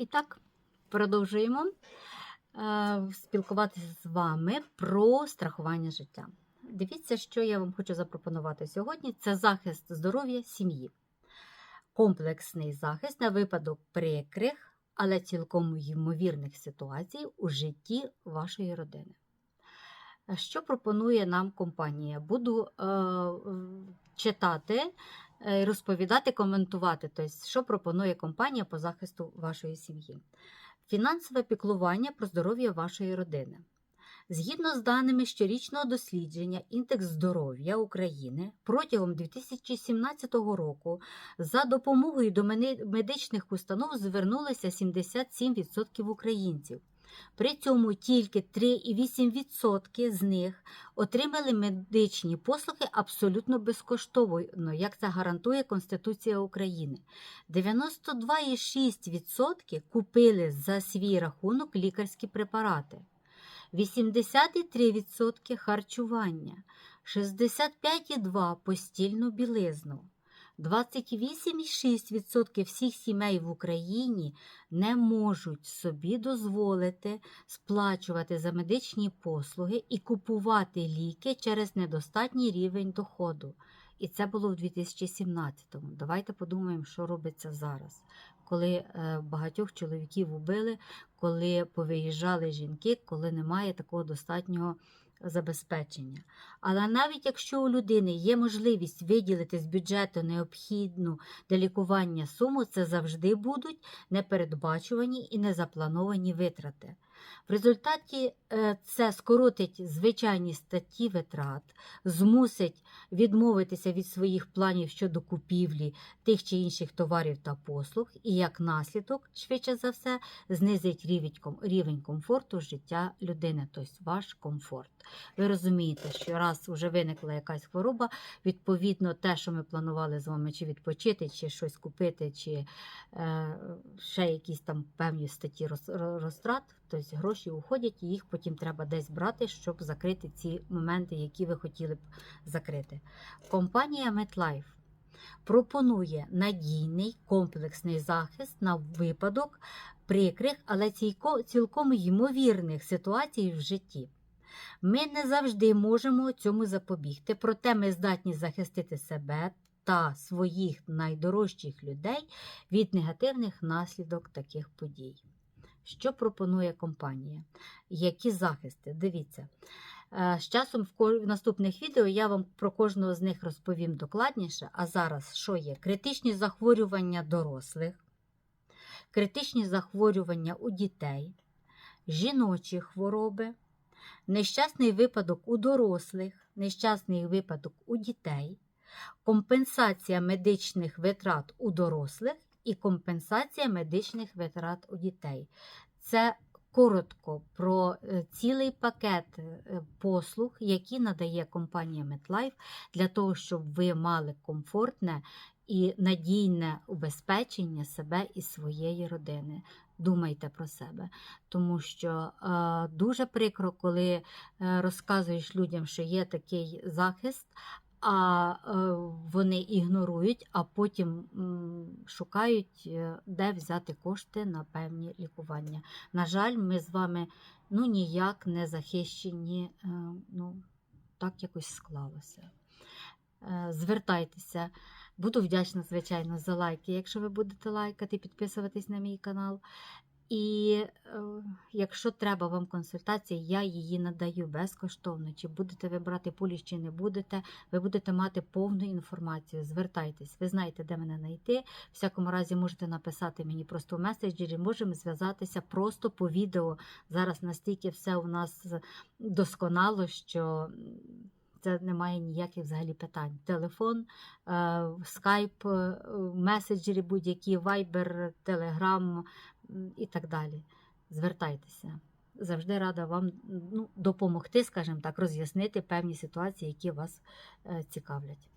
І так, продовжуємо е, спілкуватися з вами про страхування життя. Дивіться, що я вам хочу запропонувати сьогодні: це захист здоров'я сім'ї. Комплексний захист на випадок прикрих, але цілком ймовірних ситуацій у житті вашої родини. Що пропонує нам компанія? Буду е, читати, розповідати, коментувати. Тобто, що пропонує компанія по захисту вашої сім'ї. Фінансове піклування про здоров'я вашої родини. Згідно з даними щорічного дослідження Індекс здоров'я України протягом 2017 року за допомогою до медичних установ звернулося 77% українців. При цьому тільки 3,8% з них отримали медичні послуги абсолютно безкоштовно, як це гарантує Конституція України. 92,6% купили за свій рахунок лікарські препарати. 83% харчування, 65,2% постільну білизну. 28,6% всіх сімей в Україні не можуть собі дозволити сплачувати за медичні послуги і купувати ліки через недостатній рівень доходу. І це було в 2017-му. Давайте подумаємо, що робиться зараз, коли е, багатьох чоловіків убили, коли повиїжджали жінки, коли немає такого достатнього забезпечення. Але навіть якщо у людини є можливість виділити з бюджету необхідну для лікування суму, це завжди будуть непередбачувані і незаплановані витрати. В результаті е, це скоротить звичайні статті витрат, змусить відмовитися від своїх планів щодо купівлі тих чи інших товарів та послуг, і як наслідок, швидше за все, знизить рівень, комфорту життя людини, тобто ваш комфорт. Ви розумієте, що раз вже виникла якась хвороба, відповідно, те, що ми планували з вами, чи відпочити, чи щось купити, чи е, ще якісь там певні статті розтрат, тобто гроші уходять, і їх потім треба десь брати, щоб закрити ці моменти, які ви хотіли б закрити. Компанія MetLife пропонує надійний комплексний захист на випадок прикрих, але цілком ймовірних ситуацій в житті. Ми не завжди можемо цьому запобігти, проте ми здатні захистити себе та своїх найдорожчих людей від негативних наслідок таких подій. Що пропонує компанія? Які захисти? Дивіться. Е, З часом в наступних відео я вам про кожного з них розповім докладніше. А зараз що є? Критичні захворювання дорослих, критичні захворювання у дітей, жіночі хвороби, нещасний випадок у дорослих, нещасний випадок у дітей, компенсація медичних витрат у дорослих і компенсація медичних витрат у дітей. Це коротко про е, цілий пакет е, послуг, які надає компанія MetLife для того, щоб ви мали комфортне і надійне убезпечення себе і своєї родини. Думайте про себе, тому що е, дуже прикро, коли е, розказуєш людям, що є такий захист, а е, вони ігнорують, а потім шукають, е, де взяти кошти на певні лікування. На жаль, ми з вами ну, ніяк не захищені, е, ну, так якось склалося. Звертайтеся. Буду вдячна, звичайно, за лайки, якщо ви будете лайкати, підписуватись на мій канал. І е, якщо треба вам консультація, я її надаю безкоштовно. Чи будете ви брати поліс, чи не будете, ви будете мати повну інформацію. Звертайтесь, ви знаєте, де мене знайти. В всякому разі, можете написати мені просто в меседжері, можемо зв'язатися просто по відео. Зараз настільки все у нас досконало, що. Це немає ніяких взагалі питань. Телефон, е, скайп, е, меседжері будь-які, вайбер, телеграм і так далі. Звертайтеся. Завжди рада вам ну, допомогти, скажімо так, роз'яснити певні ситуації, які вас е, цікавлять.